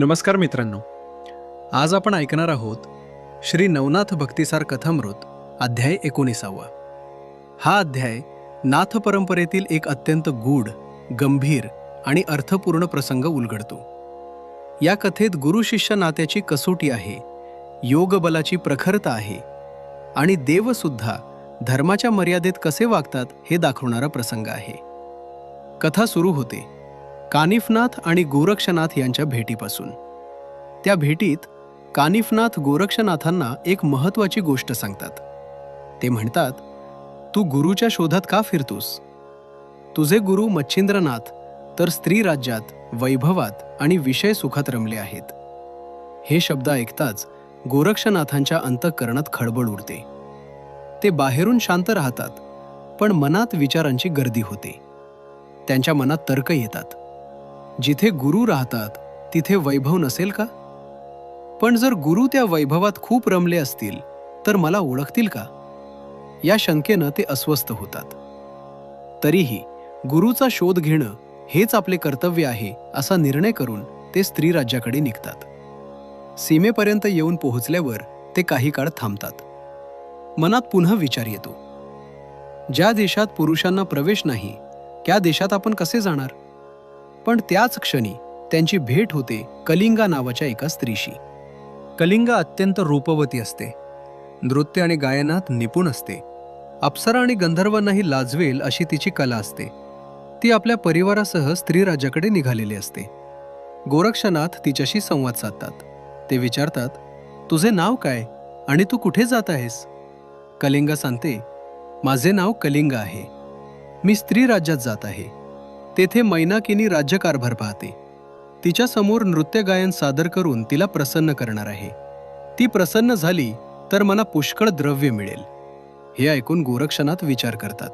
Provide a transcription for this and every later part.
नमस्कार मित्रांनो. आज आपण ऐकणार आहोत श्री नवनाथ भक्तिसार कथामृत अध्याय एकोणीसावा. हा अध्याय नाथ परंपरेतील एक अत्यंत गूढ गंभीर आणि अर्थपूर्ण प्रसंग उलगडतो. या कथेत गुरु शिष्य नात्याची कसोटी आहे योगबलाची प्रखरता आहे आणि देवसुद्धा धर्माच्या मर्यादेत कसे वागतात हे दाखवणारा प्रसंग आहे. कथा सुरू होते. कानिफनाथ आणि गोरक्षनाथ यांच्या भेटीपासून. त्या भेटीत कानिफनाथ गोरक्षनाथांना एक महत्वाची गोष्ट सांगतात. ते म्हणतात तू गुरुच्या शोधात का फिरतोस? तुझे गुरु मच्छिंद्रनाथ तर स्त्री राज्यात वैभवात आणि विषय सुखात रमले आहेत. हे शब्द ऐकताच गोरक्षनाथांच्या अंतःकरणात खळबळ उडते. ते बाहेरून शांत राहतात पण मनात विचारांची गर्दी होते. त्यांच्या मनात तर्क येतात. जिथे गुरु राहतात तिथे वैभव नसेल का? पण जर गुरु त्या वैभवात खूप रमले असतील तर मला ओळखतील का? या शंकेनं ते अस्वस्थ होतात. तरीही गुरुचा शोध घेणं हेच आपले कर्तव्य आहे असा निर्णय करून ते स्त्री राज्याकडे निघतात. सीमेपर्यंत येऊन पोहोचल्यावर ते काही काळ थांबतात. मनात पुन्हा विचार येतो. ज्या देशात पुरुषांना प्रवेश नाही त्या देशात आपण कसे जाणार? पण त्याच क्षणी त्यांची भेट होते कलिंगा नावाच्या एका स्त्रीशी. कलिंगा अत्यंत रूपवती असते. नृत्य आणि गायनात निपुण असते. अप्सरा आणि गंधर्वांनाही लाजवेल अशी तिची कला असते. ती आपल्या परिवारासह स्त्रीराजाकडे निघालेली असते. गोरक्षनाथ तिच्याशी संवाद साधतात. ते विचारतात तुझे नाव काय आणि तू कुठे जात आहेस? कलिंगा सांगते माझे नाव कलिंगा आहे. मी स्त्री राज्यात जात आहे. तेथे मैनाकिनी राज्यकारभार पाहते. तिच्या समोर नृत्य गायन सादर करून तिला प्रसन्न करणार आहे. ती प्रसन्न झाली तर मला पुष्कळ द्रव्य मिळेल. हे ऐकून गोरक्षनाथ विचार करतात.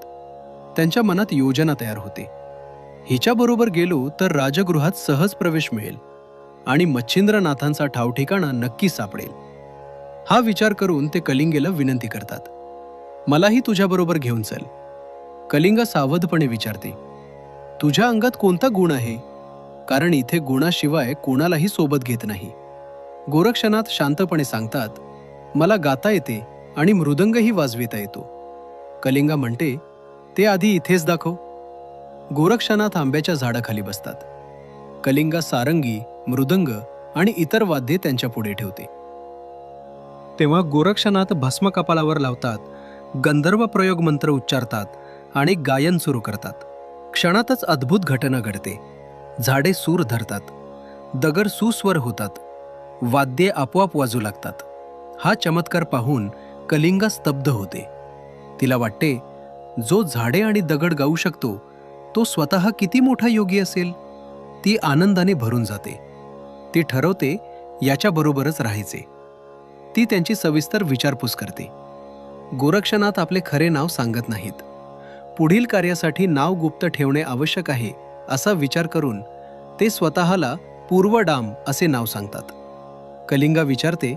त्यांच्या मनात योजना तयार होते. हिच्याबरोबर गेलो तर राजगृहात सहज प्रवेश मिळेल आणि मच्छिंद्रनाथांचा ठावठिकाणा नक्की सापडेल. हा विचार करून ते कलिंगेला विनंती करतात. मलाही तुझ्याबरोबर घेऊन चल. कलिंगा सावधपणे विचारते. तुझ्या अंगात कोणता गुण आहे? कारण इथे गुणाशिवाय कोणालाही सोबत घेत नाही. गोरक्षनाथ शांतपणे सांगतात मला गाता येते आणि मृदंगही वाजविता येतो. कलिंगा म्हणते ते आधी इथेच दाखव. गोरक्षनाथ आंब्याच्या झाडाखाली बसतात. कलिंगा सारंगी मृदंग आणि इतर वाद्ये त्यांच्या पुढे ठेवते. तेव्हा गोरक्षनाथ भस्म कपालावर लावतात गंधर्व प्रयोग मंत्र उच्चारतात आणि गायन सुरू करतात. क्षणातच अद्भुत घटना घडते. झाडे सूर धरतात. दगर सुस्वर होतात. वाद्ये आपोआप वाजू लागतात. हा चमत्कार पाहून कलिंगा स्तब्ध होते. तिला वाटते जो झाडे आणि दगड गाऊ शकतो तो स्वतः किती मोठा योगी असेल? ती आनंदाने भरून जाते. ती ठरवते याच्याबरोबरच राहायचे. ती त्यांची सविस्तर विचारपूस करते. गोरक्षनाथ आपले खरे नाव सांगत नाहीत. पुढील कार्यासाठी नाव गुप्त ठेवणे आवश्यक आहे असा विचार करून ते स्वतःला पूर्वडाम असे नाव सांगतात. कलिंगा विचारते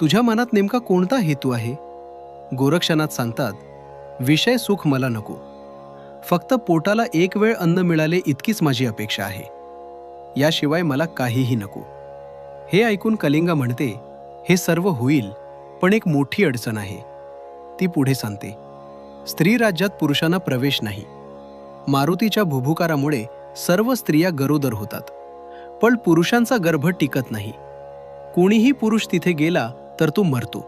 तुझ्या मनात नेमका कोणता हेतू आहे? गोरक्षनाथ सांगतात विषय सुख मला नको. फक्त पोटाला एक वेळ अन्न मिळाले इतकीच माझी अपेक्षा आहे. याशिवाय मला काहीही नको. हे ऐकून कलिंगा म्हणते हे सर्व होईल पण एक मोठी अडचण आहे. ती पुढे सांगते स्त्री राज्यात पुरुषांना प्रवेश नाही. मारुतीच्या भुभुकारामुळे सर्व स्त्रिया गरोदर होतात. पण पुरुषांचा गर्भ टिकत नाही. कोणीही पुरुष तिथे गेला तर तो मरतो.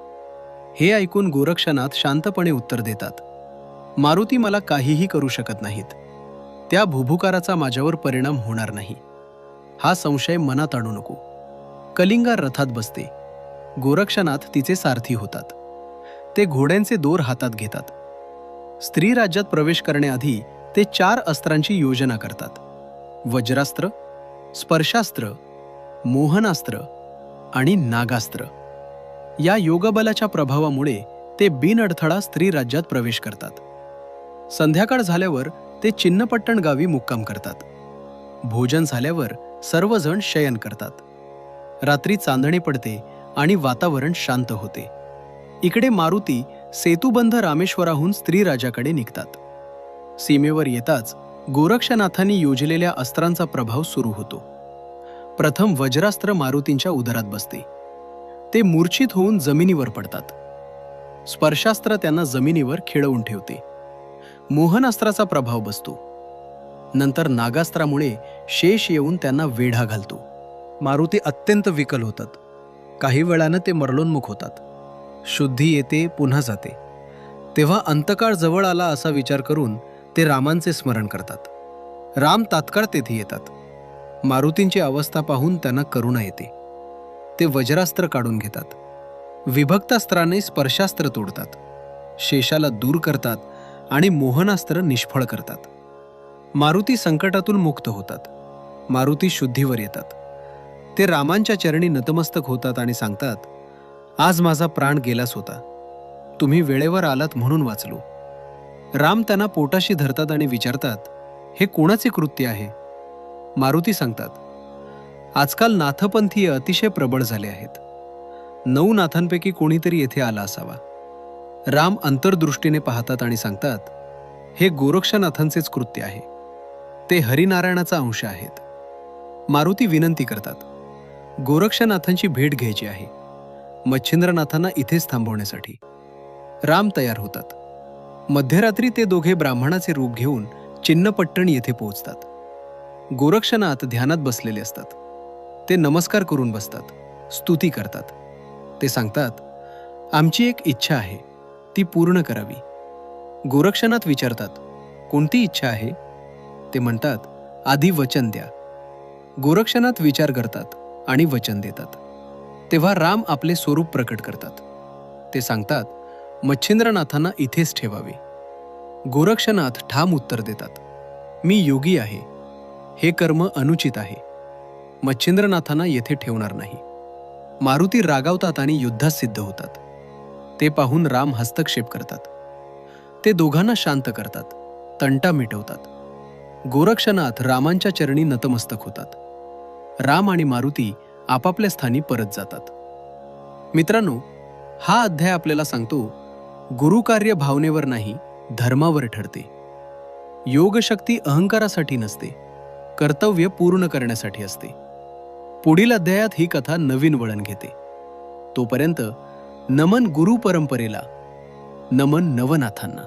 हे ऐकून गोरक्षनाथ शांतपणे उत्तर देतात. मारुती मला काहीही करू शकत नाहीत. त्या भुभुकाराचा माझ्यावर परिणाम होणार नाही. हा संशय मनात आणू नको. कलिंगा रथात बसते. गोरक्षनाथ तिचे सारथी होतात. ते घोड्यांचे दोर हातात घेतात. स्त्री राज्यात प्रवेश करण्याआधी ते चार अस्त्रांची योजना करतात. वज्रास्त्र स्पर्शास्त्र मोहनास्त्र आणि नागास्त्र. या योगबलाच्या प्रभावामुळे ते बिनअडथळा स्त्री राज्यात प्रवेश करतात. संध्याकाळ झाल्यावर ते चिन्नपट्टण गावी मुक्काम करतात. भोजन झाल्यावर सर्वजण शयन करतात. रात्री चांदणे पडते आणि वातावरण शांत होते. इकडे मारुती सेतुबंध रामेश्वराहून स्त्रीराजाकडे निघतात. सीमेवर येताच गोरक्षनाथांनी योजलेल्या अस्त्रांचा प्रभाव सुरू होतो. प्रथम वज्रास्त्र मारुतींच्या उदरात बसते. ते मूर्छित होऊन जमिनीवर पडतात. स्पर्शास्त्र त्यांना जमिनीवर खिळवून ठेवते. मोहनास्त्राचा प्रभाव बसतो. नंतर नागास्त्रामुळे शेष येऊन त्यांना वेढा घालतो. मारुती अत्यंत विकल होतात. काही वेळानं ते मरलोन्मुख होतात. शुद्धी येते पुन्हा जाते. तेव्हा अंतकाळ जवळ आला असा विचार करून ते रामांचे स्मरण करतात. राम तात्काळ तेथे येतात. मारुतींची अवस्था पाहून त्यांना करुणा येते. ते वज्रास्त्र काढून घेतात. विभक्तास्त्राने स्पर्शास्त्र तोडतात. शेषाला दूर करतात आणि मोहनास्त्र निष्फळ करतात. मारुती संकटातून मुक्त होतात. मारुती शुद्धीवर येतात. ते रामांच्या चरणी नतमस्तक होतात आणि सांगतात आज माझा प्राण गेलाच होता. तुम्ही वेळेवर आलात म्हणून वाचलो. राम त्यांना पोटाशी धरतात आणि विचारतात हे कोणाचे कृत्य आहे? मारुती सांगतात आजकाल नाथपंथीय अतिशय प्रबळ झाले आहेत. नऊ नाथांपैकी कोणीतरी येथे आला असावा. राम अंतर्दृष्टीने पाहतात आणि सांगतात हे गोरक्षनाथांचेच कृत्य आहे. ते हरिनारायणाचा अंश आहेत. मारुती विनंती करतात गोरक्षनाथांची भेट घ्यायची आहे. मच्छिंद्रनाथांना इथेच थांबवण्यासाठी. राम तयार होतात. मध्यरात्री ते दोघे ब्राह्मणाचे रूप घेऊन चिन्नपट्टण येथे पोहोचतात. गोरक्षनाथ ध्यानात बसलेले असतात. ते नमस्कार करून बसतात. स्तुती करतात. ते सांगतात आमची एक इच्छा आहे. ती पूर्ण करावी. गोरक्षनाथ विचारतात कोणती इच्छा आहे? ते म्हणतात आधी वचन द्या. गोरक्षनाथ विचार करतात आणि वचन देतात. तेव्हा राम आपले स्वरूप प्रकट करतात. ते सांगतात मच्छिंद्रनाथांना इथेच ठेवावे. गोरक्षनाथ ठाम उत्तर देतात मी योगी आहे. हे कर्म अनुचित आहे. मच्छिंद्रनाथांना येथे ठेवणार नाही. मारुती रागावतात आणि युद्धात सिद्ध होतात. ते पाहून राम हस्तक्षेप करतात. ते दोघांना शांत करतात तंटा मिटवतात. गोरक्षनाथ रामांच्या चरणी नतमस्तक होतात. राम आणि मारुती आपापल्या स्थानी परत जातात. मित्रांनो हा अध्याय आपल्याला सांगतो गुरुकार्य भावनेवर नाही धर्मावर ठरते. योगशक्ती अहंकारासाठी नसते कर्तव्य पूर्ण करण्यासाठी असते. पुढील अध्यायात ही कथा नवीन वळण घेते. तोपर्यंत नमन गुरु परंपरेला नमन नवनाथांना.